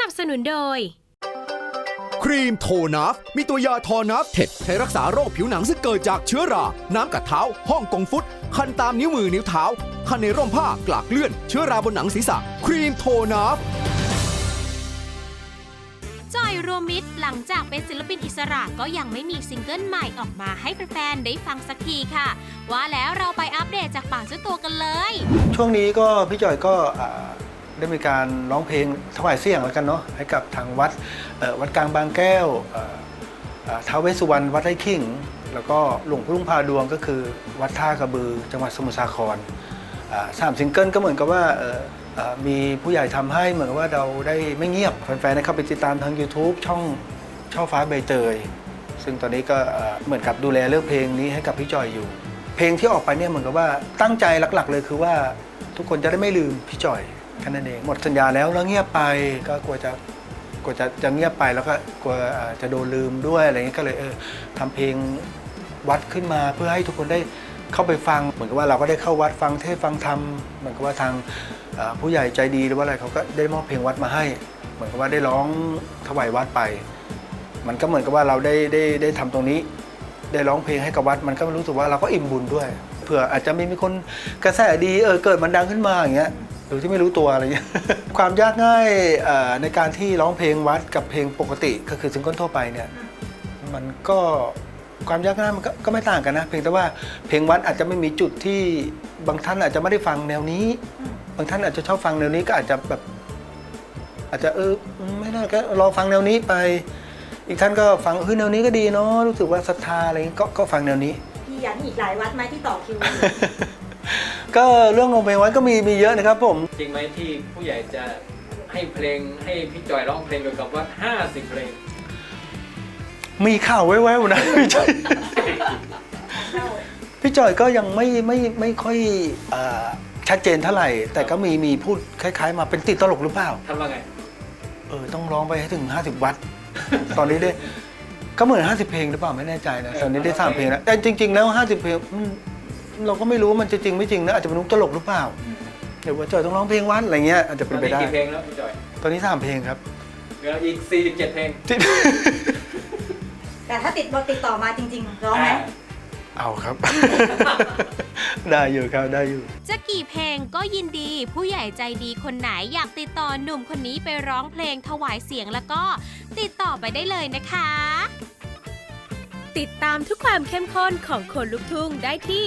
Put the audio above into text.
นับสนุนโดย ครีมโทนัฟมีตัวยาทอนัฟเท็ดใช้รักษาโรคผิวหนังซึ่งเกิดจากเชื้อรา น้ำกัดเท้า ห้องกงฟุต คันตามนิ้วมือนิ้วเท้า คันในร่มผ้ากลากเลื่อน เชื้อราบนหนังศีรษะ ครีมโทนัฟจอยรวมมิตรหลังจากเป็นศิลปินอิสระก็ยังไม่มีซิงเกิลใหม่ออกมาให้แฟนๆได้ฟังสักทีค่ะ ว่าแล้วเราไปอัปเดตจากปากเจ้าตัวกันเลย ช่วงนี้ก็พี่จอยก็อ่า ได้มีการร้องเพลงถวายเสียงแล้วกันเนาะให้กับทางวัดวัดกลางบางแก้วท้าวเวสสุวรรณวัดไร่ขิง แล้วก็หลวงพ่อลุงพาดวงก็คือวัดท่ากระบือจังหวัดสมุทรสาครสามซิงเกิลก็เหมือนกับว่ามีผู้ใหญ่ทำให้เหมือนกับว่าเราได้ไม่เงียบแฟนๆได้เข้าไปติดตามทาง YouTube ช่องช่อฟ้าใบเตย ซึ่งตอนนี้ก็เอ่อเหมือนกับดูแลเรื่องเพลงนี้ให้กับพี่จอยอยู่ เพลงที่ออกไปเนี่ยเหมือนกับว่าตั้งใจหลักๆ เลยคือว่าทุกคนจะได้ไม่ลืมพี่จอย แค่นั้นเองหมดสัญญาแล้วแล้วเงียบไปก็กลัวจะกลัวจะจะเงียบไปแล้วก็กลัวจะโดนลืมด้วยอะไรเงี้ยก็เลยเออทำเพลงวัดขึ้นมาเพื่อให้ทุกคนได้เข้าไปฟัง เหมือนกับว่าเราก็ได้เข้าวัดฟังเทศฟังธรรมเหมือนกับว่าทางผู้ใหญ่ใจดีหรือว่าอะไรเขาก็ได้มอบเพลงวัดมาให้ เหมือนกับว่าได้ร้องถวายวัดไป มันก็เหมือนกับว่าเราได้ได้ได้ทำตรงนี้ ได้ร้องเพลงให้กับวัด มันก็รู้สึกว่าเราก็อิ่มบุญด้วยเผื่ออาจจะมีมีคนกระแสดีเออเกิดมันดังขึ้นมาอย่างเงี้ย โดยที่ไม่รู้ตัวอะไรเงี้ย ความยากง่ายเอ่อในการที่ร้องเพลงวัดกับเพลงปกติก็คือซิงเกิลทั่วไปเนี่ยมันก็ความยากง่ายมันก็ก็ไม่ต่างกันนะ เพียงแต่ว่าเพลงวัดอาจจะไม่มีจุดที่บางท่านอาจจะไม่ได้ฟังแนวนี้ บางท่านอาจจะชอบฟังแนวนี้ก็อาจจะแบบ อาจจะเออไม่ได้ก็รอฟังแนวนี้ไป อีกท่านก็ฟังเฮ้ยแนวนี้ก็ดีเนาะรู้สึกว่าศรัทธาอะไรเงี้ยก็ก็ฟังแนวนี้พี่ยันอีกหลายวัดไหมที่ต่อคิว ก็เรื่องของเพลงไว้ก็มีมีเยอะนะครับผม จริงไหมที่ผู้ใหญ่จะให้เพลงให้พี่จอยร้องเพลงเกี่ยวกับวัด50 เพลง มีข่าวแว่วๆนะพี่จอย พี่จอยก็ยังไม่ไม่ไม่ค่อยเอ่อชัดเจนเท่าไหร่ แต่ก็มีมีพูดคล้าย ๆ มาเป็นติดตลกหรือเปล่า ทำว่าไง เออต้องร้องไปให้ถึง 50 วัดตอนนี้ได้ก็เหมือน 50 เพลงหรือเปล่าไม่แน่ใจนะ ตอนนี้ได้สามเพลงแล้วแต่จริง ๆ แล้ว 50 เพลงอืม เราก็ไม่รู้ว่ามันจะจริงไม่จริงนะอาจจะเป็นมุกตลกหรือเปล่าเดี๋ยวว่าจอยต้องร้องเพลงวัดอะไรเงี้ยอาจจะตเป็อนนไปนี้ได้กี่เพลงแล้วพี่จอยตอนนี้สามเพลงครับเหลืออีก 47 เพลงที่ แต่ถ้าติดบอกติดต่อมาจริงๆร้องไหมเอาครับ ได้อยู่ครับได้อยู่ จะกี่เพลงก็ยินดี ผู้ใหญ่ใจดีคนไหนอยากติดต่อหนุ่มคนนี้ไปร้องเพลงถวายเสียงแล้วก็ติดต่อไปได้เลยนะคะ ติดตามทุกความเข้มข้นของคนลุกทุ่งได้ที่